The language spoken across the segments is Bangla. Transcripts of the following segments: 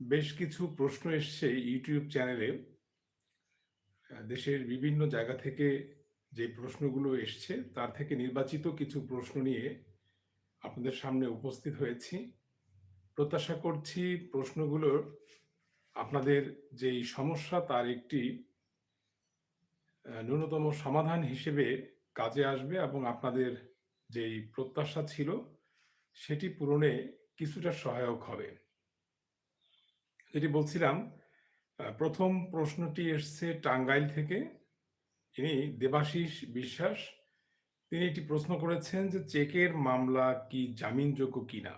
বেশ কিছু প্রশ্ন এসছে ইউটিউব চ্যানেলে। দেশের বিভিন্ন জায়গা থেকে যে প্রশ্নগুলো এসছে, তার থেকে নির্বাচিত কিছু প্রশ্ন নিয়ে আপনাদের সামনে উপস্থিত হয়েছি। প্রত্যাশা করছি প্রশ্নগুলোর আপনাদের যেই সমস্যা তার একটি ন্যূনতম সমাধান হিসেবে কাজে আসবে এবং আপনাদের যেই প্রত্যাশা ছিল, সেটি পূরণে কিছুটা সহায়ক হবে। যেটি বলছিলাম, প্রথম প্রশ্নটি এসছে টাঙ্গাইল থেকে। ইনি দেবাশিস বিশ্বাস। তিনি একটি প্রশ্ন করেছেন যে, চেকের মামলা কি জামিনযোগ্য কিনা?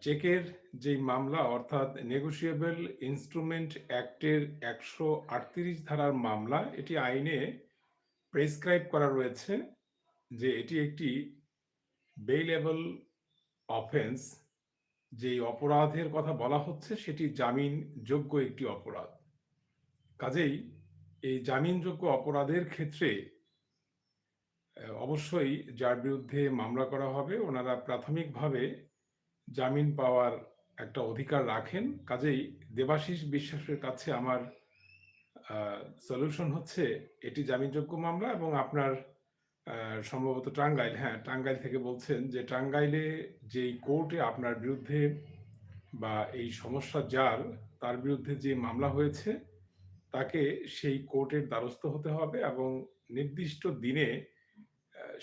চেকের যেই মামলা অর্থাৎ নেগোশিয়েবল ইন্সট্রুমেন্ট অ্যাক্টের ১৩৮ ধারার মামলা, এটি আইনে প্রেসক্রাইব করা রয়েছে যে এটি একটি বেইলেবল অফেন্স। যেই অপরাধের কথা বলা হচ্ছে, সেটি জামিনযোগ্য একটি অপরাধ। কাজেই এই জামিনযোগ্য অপরাধের ক্ষেত্রে অবশ্যই যার বিরুদ্ধে মামলা করা হবে, ওনারা প্রাথমিকভাবে জামিন পাওয়ার একটা অধিকার রাখেন। কাজেই দেবাশিস বিশ্বাসের কাছে আমার সলিউশন হচ্ছে, এটি জামিনযোগ্য মামলা এবং আপনার সম্ভবত টাঙ্গাইল, হ্যাঁ, টাঙ্গাইল থেকে বলছেন যে টাঙ্গাইলে যেই কোর্টে আপনার বিরুদ্ধে বা এই সমস্যা যার, তার বিরুদ্ধে যে মামলা হয়েছে, তাকে সেই কোর্টের দ্বারস্থ হতে হবে এবং নির্দিষ্ট দিনে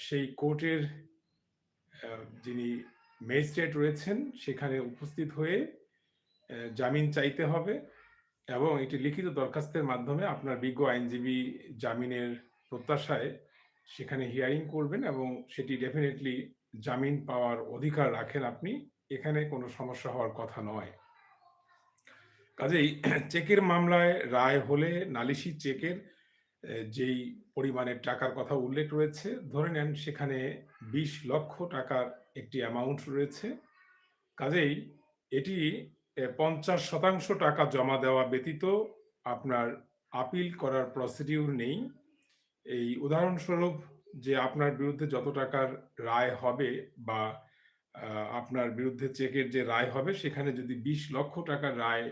সেই কোর্টের যিনি ম্যাজিস্ট্রেট রয়েছেন সেখানে উপস্থিত হয়ে জামিন চাইতে হবে এবং একটি লিখিত দরখাস্তের মাধ্যমে আপনার বিজ্ঞ আইনজীবী জামিনের প্রত্যাশায় সেখানে হিয়ারিং করবেন এবং সেটি ডেফিনেটলি জামিন পাওয়ার অধিকার রাখেন আপনি। এখানে কোনো সমস্যা হওয়ার কথা নয়। কাজেই চেকের মামলায় রায় হলে নালিশি চেকের যেই পরিমাণের টাকার কথা উল্লেখ রয়েছে, ধরে নেন সেখানে ২০ লক্ষ টাকার একটি অ্যামাউন্ট রয়েছে। কাজেই এটি পঞ্চাশ শতাংশ টাকা জমা দেওয়া ব্যতীত আপনার আপিল করার প্রসিডিউর নেই। এই উদাহরণস্বরূপ যে আপনার বিরুদ্ধে যত টাকার রায় হবে বা আপনার বিরুদ্ধে চেকের যে রায় হবে সেখানে যদি ২০ লক্ষ টাকার রায়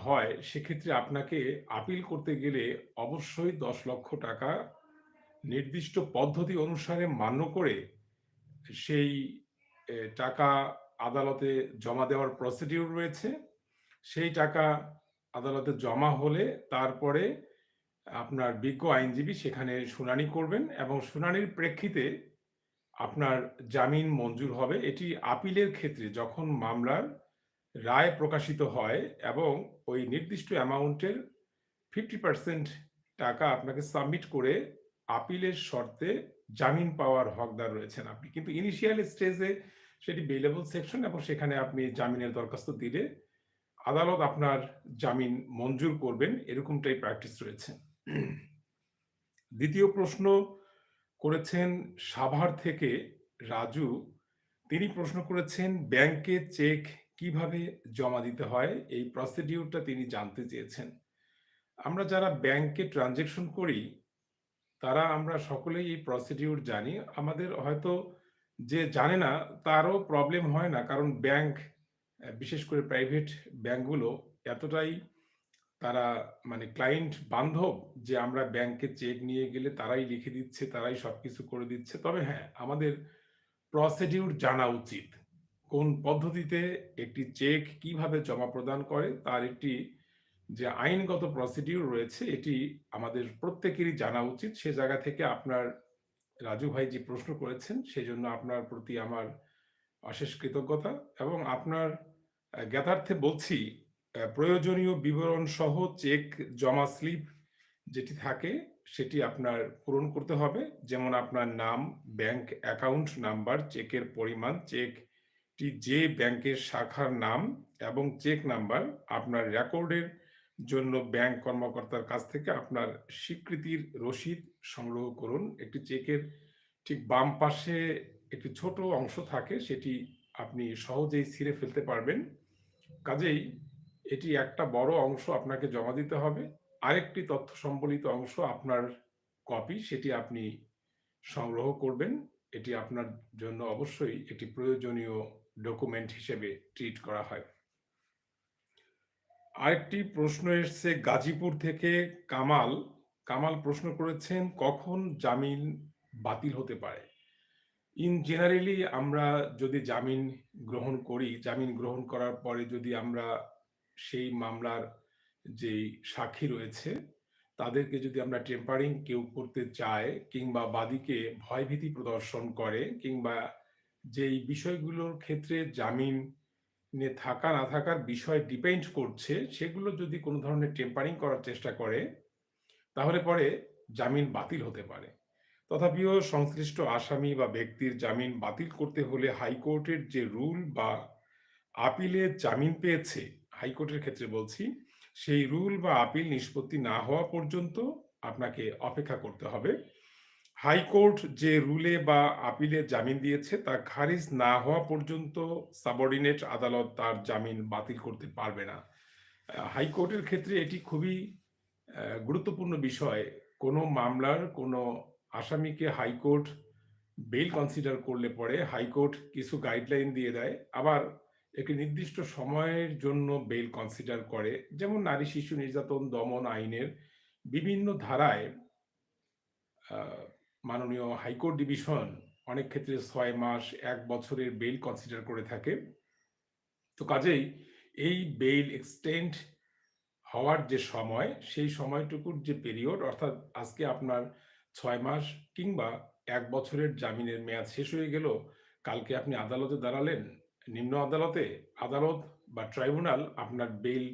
হয়, সেক্ষেত্রে আপনাকে আপিল করতে গেলে অবশ্যই ১০ লক্ষ টাকা নির্দিষ্ট পদ্ধতি অনুসারে মান্য করে সেই টাকা আদালতে জমা দেওয়ার প্রসিডিউর রয়েছে। সেই টাকা আদালতে জমা হলে তারপরে আপনার বিজ্ঞ আইনজীবী সেখানে শুনানি করবেন এবং শুনানির প্রেক্ষিতে আপনার জামিন মঞ্জুর হবে। এটি আপিলের ক্ষেত্রে যখন মামলার রায় প্রকাশিত হয় এবং ওই নির্দিষ্ট অ্যামাউন্টের 50% টাকা আপনাকে সাবমিট করে আপিলের শর্তে জামিন পাওয়ার হকদার রয়েছেন আপনি। কিন্তু ইনিশিয়াল স্টেজে সেটি বেইলেবল সেকশন এবং সেখানে আপনি জামিনের দরখাস্ত দিলে আদালত আপনার জামিন মঞ্জুর করবেন, এরকমটাই প্র্যাকটিস রয়েছে। ২য় প্রশ্ন করেছেন সাভার থেকে রাজু। তিনি প্রশ্ন করেছেন ব্যাংকে চেক কীভাবে জমা দিতে হয়? এই প্রসিডিউরটা তিনি জানতে চেয়েছেন। আমরা যারা ব্যাংকে ট্রান্সেকশন করি, তারা আমরা সকলেই এই প্রসিডিউর জানি। আমাদের হয়তো যে জানে না তারও প্রবলেম হয় না। কারণ ব্যাংক বিশেষ করে প্রাইভেট ব্যাংকগুলো এতটাই তারা মানে ক্লায়েন্ট বান্ধব যে আমরা ব্যাংকে চেক নিয়ে গেলে তারাই লিখে দিচ্ছে, তারাই সবকিছু করে দিচ্ছে। তবে হ্যাঁ, আমাদের প্রসিডিউর জানা উচিত। কোন পদ্ধতিতে একটি চেক কীভাবে জমা প্রদান করে তার একটি যে আইনগত প্রসিডিউর রয়েছে এটি আমাদের প্রত্যেকেরই জানা উচিত। সে জায়গা থেকে আপনার রাজু ভাই যে প্রশ্ন করেছেন সেই জন্য আপনার প্রতি আমার অশেষ কৃতজ্ঞতা এবং আপনার জ্ঞাতার্থে বলছি প্রয়োজনীয় বিবরণ সহ চেক জমা স্লিপ যেটি থাকে সেটি আপনার পূরণ করতে হবে। যেমন আপনার নাম, ব্যাংক অ্যাকাউন্ট নাম্বার, চেকের পরিমাণ, চেকটি যে ব্যাংকের শাখার নাম এবং চেক নাম্বার আপনার রেকর্ডের জন্য ব্যাংক কর্মকর্তার কাছ থেকে আপনার স্বীকৃতির রসিদ সংগ্রহ করুন। একটি চেকের ঠিক বাম পাশে একটি ছোট অংশ থাকে সেটি আপনি সহজেই ছিঁড়ে ফেলতে পারবেন। কাজেই এটি একটা বড় অংশ আপনাকে জমা দিতে হবে। আরেকটি তথ্য সম্বলিত অংশ আপনার কপি সেটি আপনি সংগ্রহ করবেন। এটি আপনার জন্য অবশ্যই একটি প্রয়োজনীয় ডকুমেন্ট হিসেবে ট্রিট করা হয় আরেকটি প্রশ্ন এসছে, গাজীপুর থেকে কামাল কামাল প্রশ্ন করেছেন, কখন জামিন বাতিল হতে পারে ইন জেনারেলি আমরা যদি জামিন গ্রহণ করি, জামিন গ্রহণ করার পরে যদি আমরা সেই মামলার যেই সাক্ষী রয়েছে, তাদেরকে যদি আমরা টেম্পারিং কেউ করতে চায় কিংবা বাদীকে ভয়ভীতি প্রদর্শন করে কিংবা যেই বিষয়গুলোর ক্ষেত্রে জামিন থাকা, না থাকার বিষয় ডিপেন্ড করছে, সেগুলো যদি কোনো ধরনের টেম্পারিং করার চেষ্টা করে, তাহলে পরে জামিন বাতিল হতে পারে। তথাপিও সংশ্লিষ্ট আসামি বা ব্যক্তির জামিন বাতিল করতে হলে হাইকোর্টের যে রুল বা আপিলে জামিন পেয়েছে হাইকোর্টের ক্ষেত্রে বলছি, সেই রুল বা আপিল নিষ্পত্তি না হওয়া পর্যন্ত আপনাকে অপেক্ষা করতে হবে। হাইকোর্ট যে রুলে বা আপিলে জামিন দিয়েছে, তা খারিজ না হওয়া পর্যন্ত সাবঅর্ডিনেট আদালত তার জামিন বাতিল করতে পারবে না। হাইকোর্টের ক্ষেত্রে এটি খুবই গুরুত্বপূর্ণ বিষয়। কোনো মামলার কোনো আসামিকে হাইকোর্ট বেল কনসিডার করলে পরে হাইকোর্ট কিছু গাইডলাইন দিয়ে দেয়। আবার একটি নির্দিষ্ট সময়ের জন্য বেল কনসিডার করে। যেমন নারী শিশু নির্যাতন, দমন আইনের বিভিন্ন ধারায় মাননীয় হাইকোর্ট ডিভিশন অনেক ক্ষেত্রে ছয় মাস, এক বছরের বেল কনসিডার করে থাকে। তো কাজেই এই বেল এক্সটেন্ড হওয়ার যে সময়, সেই সময়টুকুর যে পিরিয়ড অর্থাৎ আজকে আপনার ছয় মাস কিংবা এক বছরের জামিনের মেয়াদ শেষ হয়ে গেল, কালকে আপনি আদালতে দাঁড়ালেন নিম্ন আদালতে আদালত বা ট্রাইব্যুনাল আপনার বেল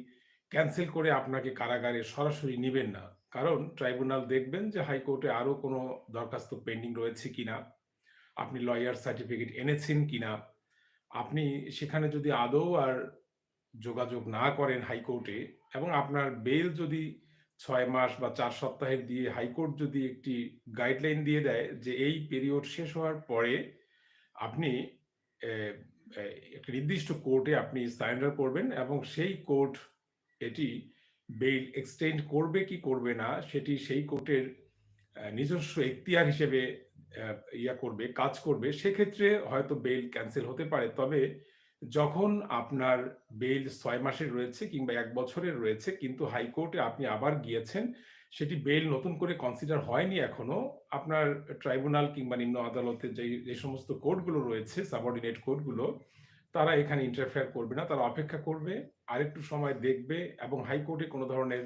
ক্যান্সেল করে আপনাকে কারাগারে সরাসরি নেবেন না। কারণ ট্রাইব্যুনাল দেখবেন যে হাইকোর্টে আরও কোনো দরখাস্ত পেন্ডিং রয়েছে কিনা, আপনি লয়ার সার্টিফিকেট এনেছেন কিনা, আপনি সেখানে যদি আদৌ আর যোগাযোগ না করেন হাইকোর্টে এবং আপনার বেল যদি ছয় মাস বা চার সপ্তাহের দিয়ে হাইকোর্ট যদি একটি গাইডলাইন দিয়ে দেয় যে এই পিরিয়ড শেষ হওয়ার পরে আপনি একটি নির্দিষ্ট কোর্টে আপনি সারেন্ডার করবেন এবং সেই কোর্ট এটি বেইল এক্সটেন্ড করবে কি করবে না, সেটি সেই কোর্টের নিজস্ব এখতিয়ার হিসেবে ইয়া করবে, কাজ করবে, সেক্ষেত্রে হয়তো বেইল ক্যান্সেল হতে পারে। তবে যখন আপনার বেল ছয় মাসের রয়েছে কিংবা এক বছরের রয়েছে, কিন্তু হাইকোর্টে আপনি আবার গিয়েছেন, সেটি বেল নতুন করে কনসিডার হয়নি এখনও, আপনার ট্রাইব্যুনাল কিংবা নিম্ন আদালতের যে যে সমস্ত কোর্টগুলো রয়েছে সাবঅর্ডিনেট কোর্টগুলো, তারা এখানে ইন্টারফেয়ার করবে না, তারা অপেক্ষা করবে, আরেকটু সময় দেখবে এবং হাইকোর্টে কোনো ধরনের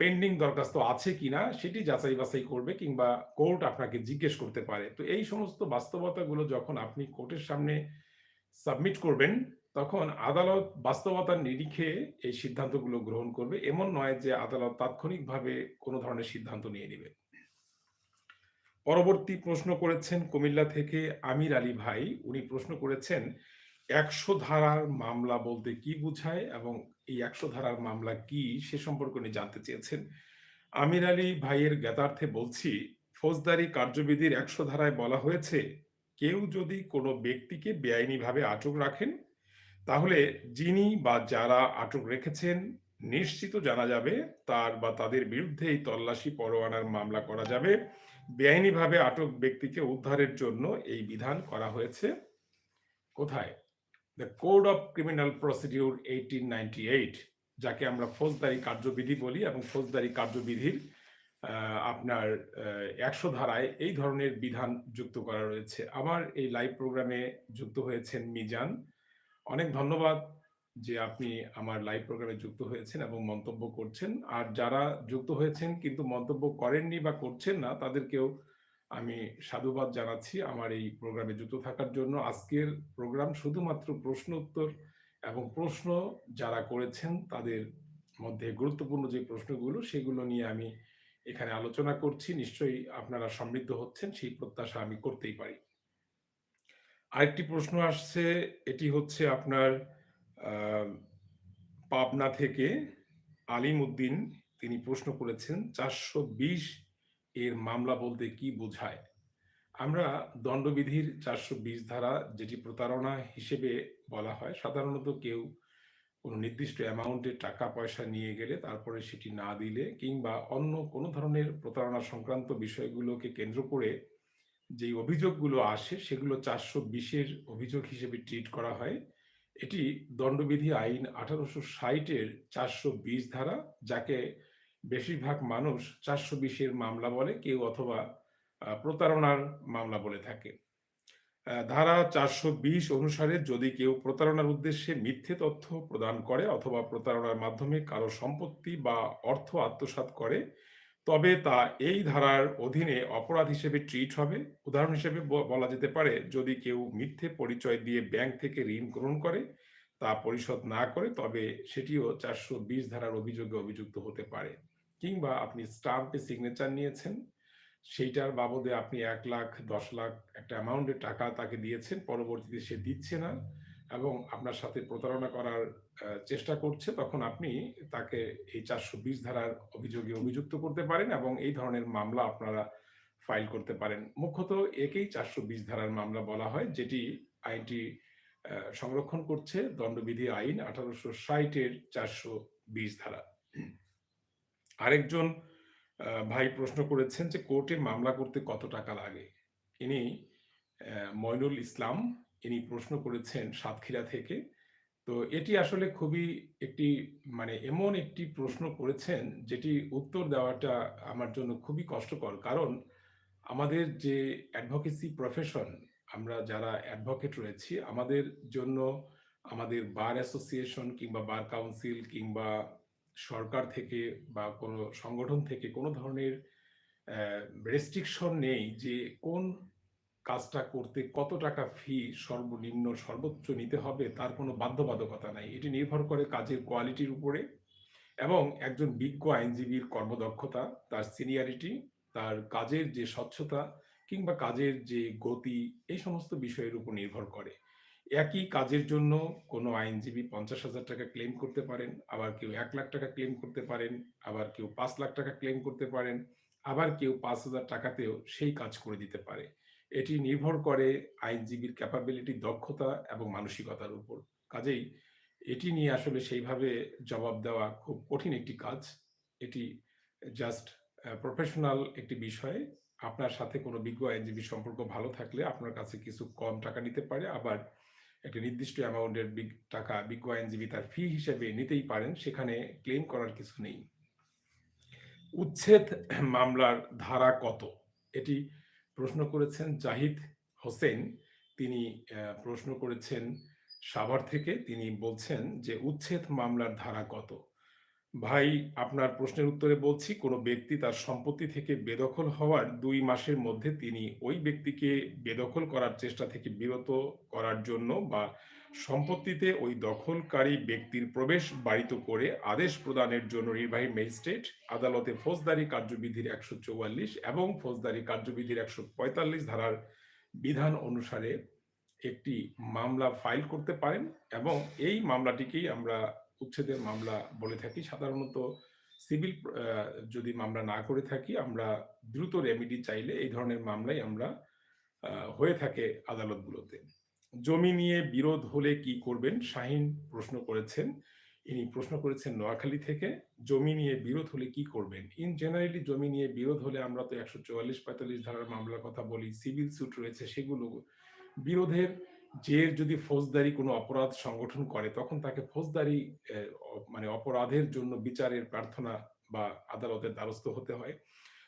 পেন্ডিং দরখাস্ত আছে কিনা, সেটি যাচাই বাছাই করবে কিংবা কোর্ট আপনাকে জিজ্ঞেস করতে পারে। তো এই সমস্ত বাস্তবতাগুলো যখন আপনি কোর্টের সামনে সাবমিট করবেন, তখন আদালত বাস্তবতার নিরিখে এই সিদ্ধান্তগুলো গ্রহণ করবে। এমন নয় যে আদালত তাৎক্ষণিকভাবে কোনো ধরনের সিদ্ধান্ত নিয়ে নেবে। পরবর্তী প্রশ্ন করেছেন কুমিল্লা থেকে আমির আলী ভাই। উনি প্রশ্ন করেছেন, একশো ধারার মামলা বলতে কি বুঝায় এবং এই একশো ধারার মামলা কি সে সম্পর্কে উনি জানতে চেয়েছেন। আমির আলী ভাইয়ের জ্ঞাতার্থে বলছি, ফৌজদারি কার্যবিধির একশো ধারায় বলা হয়েছে কেউ যদি কোনো ব্যক্তিকে বেআইনিভাবে আটক রাখেন, তাহলে যিনি বা যারা আটক রেখেছেন, নিশ্চিত জানা যাবে তার বা তাদের বিরুদ্ধে এই তল্লাশি, পরোয়ানার মামলা করা যাবে। বেআইনিভাবে আটক ব্যক্তিকে উদ্ধারের জন্য এই বিধান করা হয়েছে। কোথায়? The code of criminal procedure eighteen ninety eight যাকে আমরা ফৌজদারি কার্যবিধি বলি এবং ফৌজদারি কার্যবিধির আপনার একশো ধারায় এই ধরনের বিধান যুক্ত করা রয়েছে। আমার এই লাইভ প্রোগ্রামে যুক্ত হয়েছেন মিজান। অনেক ধন্যবাদ যে আপনি আমার লাইভ প্রোগ্রামে যুক্ত হয়েছেন এবং মন্তব্য করছেন। আর যারা যুক্ত হয়েছেন কিন্তু মন্তব্য করেননি বা করছেন না, তাদেরকেও আমি সাধুবাদ জানাচ্ছি আমার এই প্রোগ্রামে যুক্ত থাকার জন্য। আজকের প্রোগ্রাম শুধুমাত্র প্রশ্ন উত্তর এবং প্রশ্ন যারা করেছেন, তাদের মধ্যে গুরুত্বপূর্ণ যে প্রশ্নগুলো, সেগুলো নিয়ে আমি এখানে আলোচনা করছি, নিশ্চয়ই আপনারা সমৃদ্ধ হচ্ছেন, সেই প্রত্যাশা আমি করতেই পারি। আরেকটি প্রশ্ন আসছে, এটি হচ্ছে আপনার পাবনা থেকে আলিম উদ্দিন, তিনি প্রশ্ন করেছেন, চারশো বিশ এর মামলা বলতে কি বোঝায়? আমরা দণ্ডবিধির চারশো বিশ ধারা, যেটি প্রতারণা হিসেবে বলা হয়, সাধারণত কেউ কোনো নির্দিষ্ট অ্যামাউন্টের টাকা, পয়সা নিয়ে গেলে তারপরে সেটি না দিলে কিংবা অন্য কোনো ধরনের প্রতারণা সংক্রান্ত বিষয়গুলোকে কেন্দ্র করে যেই অভিযোগগুলো আসে সেগুলো চারশো বিশের অভিযোগ হিসেবে ট্রিট করা হয়। এটি দণ্ডবিধি আইন আঠারোশো ষাটের চারশো বিশ ধারা, যাকে বেশিরভাগ মানুষ চারশো বিশের মামলা বলে, কেউ অথবা প্রতারণার মামলা বলে থাকে। ধারা চারশো বিশ অনুসারে যদি কেউ প্রতারণার উদ্দেশ্যে মিথ্যে তথ্য প্রদান করে অথবা প্রতারণার মাধ্যমে কারও সম্পত্তি বা অর্থ আত্মসাৎ করে, তবে তা এই ধারার অধীনে অপরাধ হিসেবে ট্রিট হবে। উদাহরণ হিসেবে বলা যেতে পারে, যদি কেউ মিথ্যে পরিচয় দিয়ে ব্যাংক থেকে ঋণ গ্রহণ করে, তা পরিশোধ না করে, তবে সেটিও চারশো বিশ ধারার অভিযোগে অভিযুক্ত হতে পারে। কিংবা আপনি স্টাম্পে সিগনেচার নিয়েছেন সেইটার বাবদে আপনি এক লাখ, দশ লাখ একটা অ্যামাউন্টের টাকা তাকে দিয়েছেন, পরবর্তীতে সে দিচ্ছে না এবং আপনার সাথে প্রতারণা করার চেষ্টা করছে, তখন আপনি তাকে এই চারশো বিশ ধারার অভিযোগে অভিযুক্ত করতে পারেন এবং এই ধরনের মামলা আপনারা ফাইল করতে পারেন। মুখ্যত একেই চারশো বিশ ধারার মামলা বলা হয়, যেটি আইনটি সংরক্ষণ করছে, দণ্ডবিধি আইন আঠারোশো ষাটের চারশো বিশ ধারা। আরেকজন ভাই প্রশ্ন করেছেন যে কোর্টে মামলা করতে কত টাকা লাগে? ইনি ময়নুল ইসলাম, ইনি প্রশ্ন করেছেন সাতক্ষীরা থেকে। তো এটি আসলে খুবই একটি মানে এমন একটি প্রশ্ন করেছেন যেটি উত্তর দেওয়াটা আমার জন্য খুবই কষ্টকর। কারণ আমাদের যে অ্যাডভোকেসি প্রফেশন আমরা যারা অ্যাডভোকেট রয়েছি, আমাদের জন্য আমাদের বার অ্যাসোসিয়েশন কিংবা বার কাউন্সিল কিংবা সরকার থেকে বা কোনো সংগঠন থেকে কোনো ধরনের রেস্ট্রিকশন নেই যে কোন কাজটা করতে কত টাকা ফি সর্বনিম্ন, সর্বোচ্চ নিতে হবে, তার কোনো বাধ্যবাধকতা নাই। এটি নির্ভর করে কাজের কোয়ালিটির উপরে এবং একজন বিজ্ঞ আইনজীবীর কর্মদক্ষতা, তার সিনিয়রিটি তার কাজের যে স্বচ্ছতা কিংবা কাজের যে গতি, এই সমস্ত বিষয়ের উপর নির্ভর করে। একই কাজের জন্য কোনো আইনজীবী পঞ্চাশ হাজার টাকা ক্লেম করতে পারেন, আবার কেউ এক লাখ টাকা ক্লেম করতে পারেন, আবার কেউ পাঁচ লাখ টাকা ক্লেম করতে পারেন, আবার কেউ পাঁচ হাজার টাকাতেও সেই কাজ করে দিতে পারে। এটি নির্ভর করে আইনজীবীর ক্যাপাবিলিটি দক্ষতা এবং মানসিকতার উপর। কাজেই এটি নিয়ে আসলে সেইভাবে জবাব দেওয়া খুব কঠিন একটি কাজ। এটি জাস্ট প্রফেশনাল একটি বিষয়। আপনার সাথে কোনো বিজ্ঞ আইনজীবী সম্পর্ক ভালো থাকলে আপনার কাছে কিছু কম টাকা নিতে পারে, আবার একটা নির্দিষ্ট অ্যামাউন্টের টাকা বিজ্ঞ আইনজীবী তার ফি হিসেবে নিতেই পারেন, সেখানে ক্লেম করার কিছু নেই। উচ্ছেদ মামলার ধারা কত? এটি প্রশ্ন করেছেন জাহিদ হোসেন। তিনি প্রশ্ন করেছেন সাভার থেকে। তিনি বলছেন যে উচ্ছেদ মামলার ধারা কত? ভাই, আপনার প্রশ্নের উত্তরে বলছি, কোনো ব্যক্তি তার সম্পত্তি থেকে বেদখল হওয়ার দুই মাসের মধ্যে তিনি ওই ব্যক্তিকে বেদখল করার চেষ্টা থেকে বিরত করার জন্য বা সম্পত্তিতে ওই দখলকারী ব্যক্তির প্রবেশ বাড়িত করে আদেশ প্রদানের জন্য নির্বাহী ম্যাজিস্ট্রেট, আদালতে ফৌজদারি কার্যবিধির একশো চৌয়াল্লিশ এবং ফৌজদারি কার্যবিধির একশো পঁয়তাল্লিশ ধারার বিধান অনুসারে একটি মামলা ফাইল করতে পারেন এবং এই মামলাটিকেই আমরা উচ্ছেদের মামলা বলে থাকি। সাধারণত সিভিল যদি মামলা না করে থাকি, আমরা দ্রুত রেমিডি চাইলে এই ধরনের মামলাই আমরা হয়ে থাকে আদালতগুলোতে। জমি নিয়ে বিরোধ হলে কি করবেন? শাহিন প্রশ্ন করেছেন। ইনি প্রশ্ন করেছেন নোয়াখালী থেকে, জমি নিয়ে বিরোধ হলে কি করবেন? ইন জেনারেলি জমি নিয়ে বিরোধ হলে আমরা তো একশো চুয়াল্লিশ, পঁয়তাল্লিশ ধারার মামলার কথা বলি, সিভিল স্যুট রয়েছে সেগুলো বিরোধের যে যদি ফৌজদারি কোনো অপরাধ সংগঠন করে, তখন তাকে ফৌজদারি মানে অপরাধের জন্য বিচারের প্রার্থনা বা আদালতের দ্বারস্থ হতে হয়।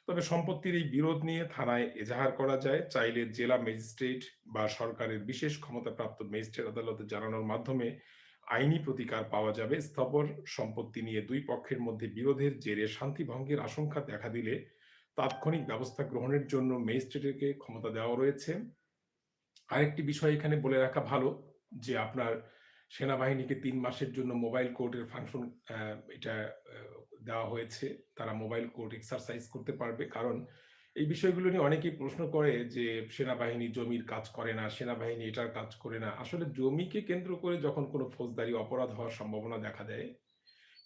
তবে সম্পত্তির এই বিরোধ নিয়ে থানায় এজাহার করা যায়। চাইলে জেলা ম্যাজিস্ট্রেট বা সরকারের বিশেষ ক্ষমতাপ্রাপ্ত ম্যাজিস্ট্রেট আদালতে জানানোর মাধ্যমে আইনি প্রতিকার পাওয়া যাবে। স্থাবর সম্পত্তি নিয়ে দুই পক্ষের মধ্যে বিরোধের জেরে শান্তি ভঙ্গের আশঙ্কা দেখা দিলে তাৎক্ষণিক ব্যবস্থা গ্রহণের জন্য ম্যাজিস্ট্রেটকে ক্ষমতা দেওয়া রয়েছে। আরেকটি বিষয় এখানে বলে রাখা ভালো যে আপনার সেনাবাহিনীকে তিন মাসের জন্য মোবাইল কোর্টের ফাংশন এটা দেওয়া হয়েছে। তারা মোবাইল কোর্ট এক্সারসাইজ করতে পারবে। কারণ এই বিষয়গুলো নিয়ে অনেকেই প্রশ্ন করে যে সেনাবাহিনী জমির কাজ করে না, সেনাবাহিনী এটার কাজ করে না। আসলে জমিকে কেন্দ্র করে যখন কোনো ফৌজদারি অপরাধ হওয়ার সম্ভাবনা দেখা দেয়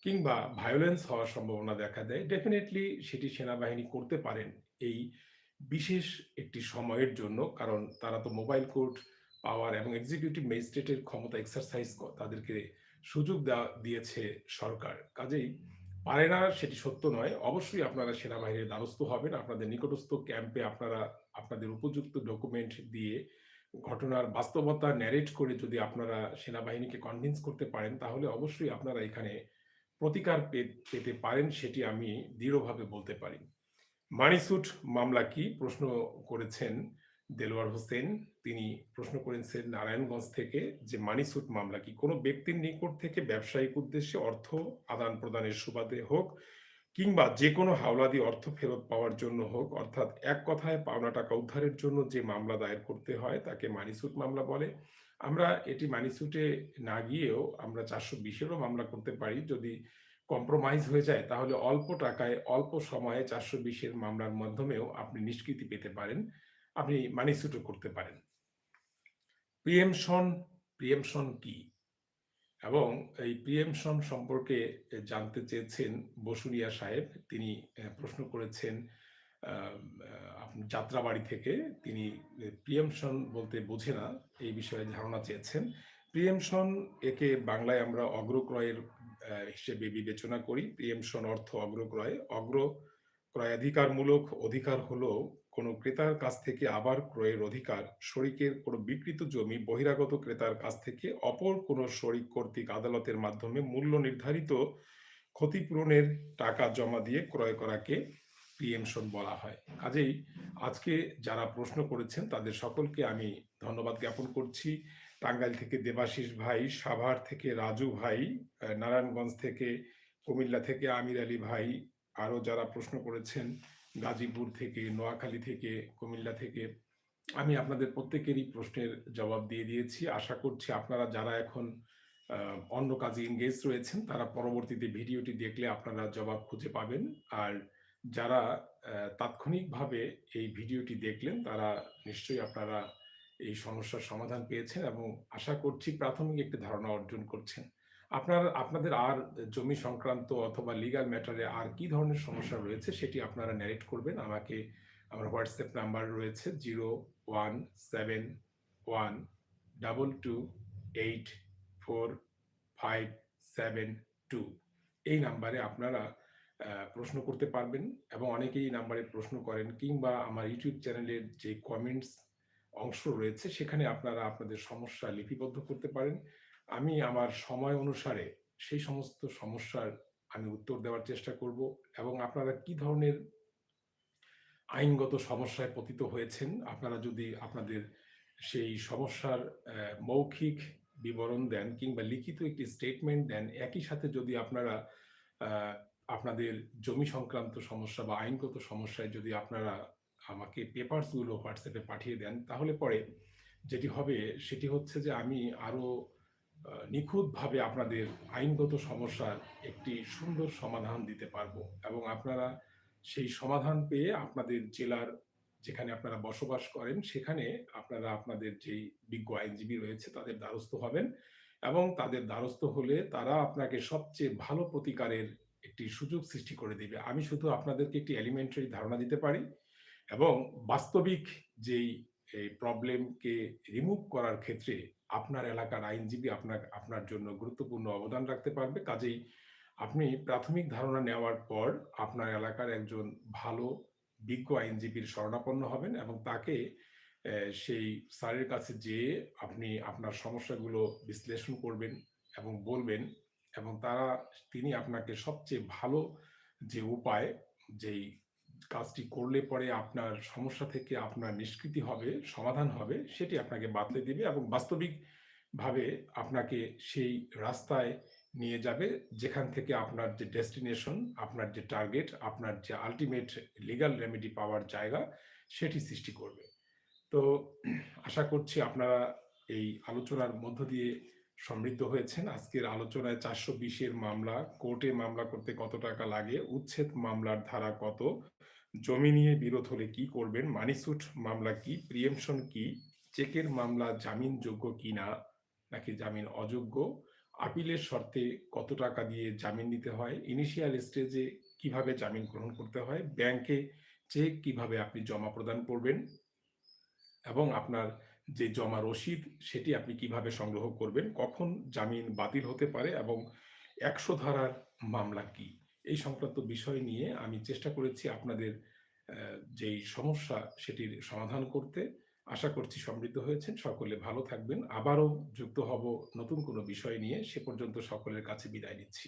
কিংবা ভায়োলেন্স হওয়ার সম্ভাবনা দেখা দেয় ডেফিনেটলি সেটি সেনাবাহিনী করতে পারেন। এই বিশেষ একটি সময়ের জন্য কারণ তারা তো মোবাইল কোর্ট পাওয়ার এবং এক্সিকিউটিভ ম্যাজিস্ট্রেটের ক্ষমতা এক্সারসাইজ তাদেরকে সুযোগ দিয়েছে সরকার কাজেই পারে না সেটি সত্য নয়। অবশ্যই আপনারা সেনাবাহিনীর দ্বারস্থ হবেন। আপনাদের নিকটস্থ ক্যাম্পে আপনারা আপনাদের উপযুক্ত ডকুমেন্ট দিয়ে ঘটনার বাস্তবতা ন্যারেট করে যদি আপনারা সেনাবাহিনীকে কনভিন্স করতে পারেন, তাহলে অবশ্যই আপনারা এখানে প্রতিকার পেতে পারেন সেটি আমি দৃঢ়ভাবে বলতে পারি। মানিসুট মামলা কি? প্রশ্ন করেছেন দেলোয়ার হোসেন। তিনি প্রশ্ন করেছেন নারায়ণগঞ্জ থেকে যে মানিসুট মামলা কি? কোনো ব্যক্তির নিকট থেকে ব্যবসায়িক উদ্দেশ্যে অর্থ আদান-প্রদানের সুবাদে হোক কিংবা যেকোনো হাওলাদি অর্থ ফেরত পাওয়ার জন্য হোক, অর্থাৎ এক কথায় পাওনা টাকা উদ্ধারের জন্য যে মামলা দায়ের করতে হয় তাকে মানিসুট মামলা বলে। আমরা এটি মানিসুটে না গিয়েও আমরা চারশো বিশেরও মামলা করতে পারি। যদি কম্প্রোমাইজ হয়ে যায় তাহলে অল্প টাকায় অল্প সময়ে চারশো বিশের মামলার মাধ্যমেও আপনি নিষ্কৃতি পেতে পারেন। আপনি মানিসুটও করতে পারেন। প্রিয়েমশন, প্রিয়েমশন কি? এবং এই প্রিয়েমশন সম্পর্কে জানতে চেয়েছেন বসুনিয়া সাহেব। তিনি প্রশ্ন করেছেন যাত্রাবাড়ি থেকে। তিনি প্রিয়েমশন বলতে বোঝে না, এই বিষয়ে ধারণা চেয়েছেন। প্রিয়েমশন একে বাংলায় আমরা অগ্রক্রয়ের হিসেবে বিবেচনা করি। প্রিয়েমশন অর্থ অগ্রক্রয়। অগ্র ক্রয়াধিকারমূলক অধিকার হলো কোনো ক্রেতার কাছ থেকে আবার ক্রয়ের অধিকার। শরিকের কোনো বিকৃত জমি বহিরাগত ক্রেতার কাছ থেকে অপর কোনো শরিক কর্তৃক আদালতের মাধ্যমে মূল্য নির্ধারিত ক্ষতিপূরণের টাকা জমা দিয়ে ক্রয় করাকে প্রিয়েমশন বলা হয়। কাজেই আজকে যারা প্রশ্ন করেছেন তাদের সকলকে আমি ধন্যবাদ জ্ঞাপন করছি। টাঙ্গাইল থেকে দেবাশিস ভাই, সাভার থেকে রাজু ভাই, নারায়ণগঞ্জ থেকে, কুমিল্লা থেকে আমির আলী ভাই, আরও যারা প্রশ্ন করেছেন গাজীপুর থেকে, নোয়াখালী থেকে, কুমিল্লা থেকে। আমি আপনাদের প্রত্যেকেরই প্রশ্নের জবাব দিয়ে দিয়েছি। আশা করছি আপনারা যারা এখন অন্য কাজে এনগেজ রয়েছেন তারা পরবর্তীতে ভিডিওটি দেখলে আপনারা জবাব খুঁজে পাবেন। আর যারা তাৎক্ষণিকভাবে এই ভিডিওটি দেখলেন তারা নিশ্চয়ই আপনারা এই সমস্যার সমাধান পেয়েছেন এবং আশা করছি প্রাথমিক একটি ধারণা অর্জন করছেন। আপনার, আপনাদের আর জমি সংক্রান্ত অথবা লিগাল ম্যাটারে আর কি ধরনের সমস্যা রয়েছে সেটি আপনারা ন্যারেট করবেন। আমাকে আমার হোয়াটসঅ্যাপ নাম্বার রয়েছে 017122845572 এই নাম্বারে আপনারা প্রশ্ন করতে পারবেন এবং অনেকেই এই নাম্বারে প্রশ্ন করেন কিংবা আমার ইউটিউব চ্যানেলের যে কমেন্টস অংশ রয়েছে সেখানে আপনারা আপনাদের সমস্যা লিপিবদ্ধ করতে পারেন। আমি আমার সময় অনুসারে সেই সমস্ত সমস্যার আমি উত্তর দেওয়ার চেষ্টা করব এবং আপনারা কি ধরনের আইনগত সমস্যায় পতিত হয়েছেন, আপনারা যদি আপনাদের সেই সমস্যার মৌখিক বিবরণ দেন কিংবা লিখিত একটি স্টেটমেন্ট দেন, একই সাথে যদি আপনারা আপনাদের জমি সংক্রান্ত সমস্যা বা আইনগত সমস্যায় যদি আপনারা আমাকে পেপারসগুলো হোয়াটসঅ্যাপে পাঠিয়ে দেন, তাহলে পরে যেটি হবে সেটি হচ্ছে যে আমি আরও নিখুঁতভাবে আপনাদের আইনগত সমস্যার একটি সুন্দর সমাধান দিতে পারব এবং আপনারা সেই সমাধান পেয়ে আপনাদের জেলার যেখানে আপনারা বসবাস করেন সেখানে আপনারা আপনাদের যেই বিজ্ঞ আইনজীবী রয়েছে তাদের দ্বারস্থ হবেন এবং তাদের দ্বারস্থ হলে তারা আপনাকে সবচেয়ে ভালো প্রতিকারের একটি সুযোগ সৃষ্টি করে দিবে। আমি শুধু আপনাদেরকে একটি এলিমেন্টারি ধারণা দিতে পারি এবং বাস্তবিক যেই এই প্রবলেমকে রিমুভ করার ক্ষেত্রে আপনার এলাকার আইনজীবী আপনার আপনার জন্য গুরুত্বপূর্ণ অবদান রাখতে পারবে। কাজেই আপনি প্রাথমিক ধারণা নেওয়ার পর আপনার এলাকার একজন ভালো বিজ্ঞ আইনজীবীর শরণাপন্ন হবেন এবং তাকে সেই স্যারের কাছে যেয়ে আপনি আপনার সমস্যাগুলো বিশ্লেষণ করবেন এবং বলবেন এবং তারা তিনি আপনাকে সবচেয়ে ভালো যে উপায়, যেই কাজটি করলে পরে আপনার সমস্যা থেকে আপনার নিষ্কৃতি হবে, সমাধান হবে, সেটি আপনাকে বাতলে দিবে এবং বাস্তবিকভাবে আপনাকে সেই রাস্তায় নিয়ে যাবে যেখান থেকে আপনার যে ডেস্টিনেশন, আপনার যে টার্গেট, আপনার যে আলটিমেট লিগ্যাল রেমেডি পাওয়ার জায়গা সেটি সৃষ্টি করবে। তো আশা করছি আপনারা এই আলোচনার মধ্য দিয়ে সমৃদ্ধ হয়েছেন। আজকের আলোচনায় চারশো বিশের মামলা, কোর্টে মামলা করতে কত টাকা লাগে, উচ্ছেদ মামলার ধারা কত, জমি নিয়ে বিরোধ হলে কি করবেন, মানিসুট মামলা কি, প্রিয়েমশন কি, চেকের মামলা জামিনযোগ্য কিনা নাকি জামিন অযোগ্য, আপিলের শর্তে কত টাকা দিয়ে জামিন নিতে হয়, ইনিশিয়াল স্টেজে কীভাবে জামিন গ্রহণ করতে হয়, ব্যাংকে চেক কীভাবে আপনি জমা প্রদান করবেন? এবং আপনার যে জমা রসিদ সেটি আপনি কীভাবে সংগ্রহ করবেন, কখন জামিন বাতিল হতে পারে? এবং ১০০ ধারার মামলা কি? এই সংক্রান্ত বিষয় নিয়ে আমি চেষ্টা করেছি আপনাদের যেই সমস্যা সেটির সমাধান করতে। আশা করছি সমৃদ্ধ হয়েছেন। সকলে ভালো থাকবেন। আবারও যুক্ত হব নতুন কোনো বিষয় নিয়ে। সে পর্যন্ত সকলের কাছে বিদায় নিচ্ছি।